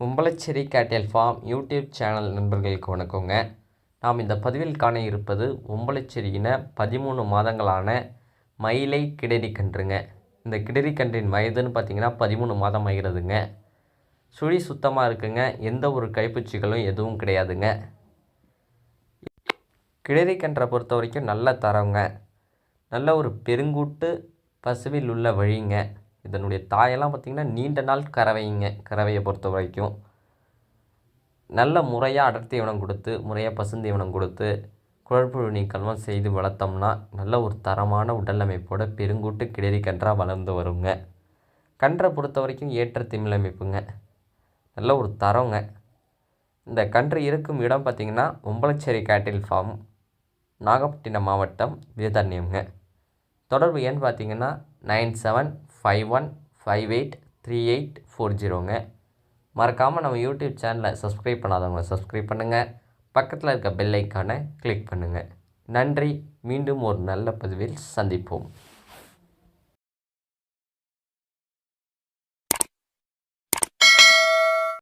மும்பலச்சேரி கேட்டல் form YouTube channel நண்பர்களுக்கு வணக்கங்க. நாம் இந்த பதிவில் காண இருப்பது உம்பளச்சேரியின பதிமூணு மாதங்களான மயிலை கிடரி கன்றுங்க. இந்த கிடரி கன்றின் வயதுன்னு பார்த்தீங்கன்னா பதிமூணு மாதம் ஆகிறதுங்க. சுழி சுத்தமாக இருக்குங்க. எந்த ஒரு கைப்பூச்சிகளும் எதுவும் கிடையாதுங்க. கிடரி கன்றை பொறுத்த வரைக்கும் நல்ல தரங்க நல்ல ஒரு பெருங்கூட்டு பசுவில் உள்ள வழிங்க. இதனுடைய தாயெல்லாம் பார்த்திங்கன்னா நீண்ட நாள் கறவைங்க கறவையை பொறுத்த வரைக்கும். நல்ல முறையாக அடர் தீவனம் கொடுத்து முறையாக பசுந்தீவனம் கொடுத்து குழற்புழு நீக்கல்லாம் செய்து வளர்த்தோம்னா நல்ல ஒரு தரமான உடல் அமைப்போட பெருங்கூட்டு கிடரி கன்றாக வளர்ந்து வருங்க. கன்றை பொறுத்த வரைக்கும் ஏற்ற திமிழ் அமைப்புங்க. நல்ல ஒரு தரங்க. இந்த கன்று இருக்கும் இடம் பார்த்திங்கன்னா உம்பளச்சேரி கேட்டில் ஃபார்ம் நாகப்பட்டினம் மாவட்டம் வேதாரண்யம்ங்க தொடர்பு ஏன்னு பார்த்தீங்கன்னா nine seven five one five eight three eight four ஜீரோங்க மறக்காமல் நம்ம யூடியூப் சேனலை சப்ஸ்கிரைப் பண்ணாதவங்க சப்ஸ்கிரைப் பண்ணுங்கள் பக்கத்தில் இருக்க பெல் ஐக்கானை கிளிக் பண்ணுங்கள் நன்றி. மீண்டும் ஒரு நல்ல பதிவில் சந்திப்போம்.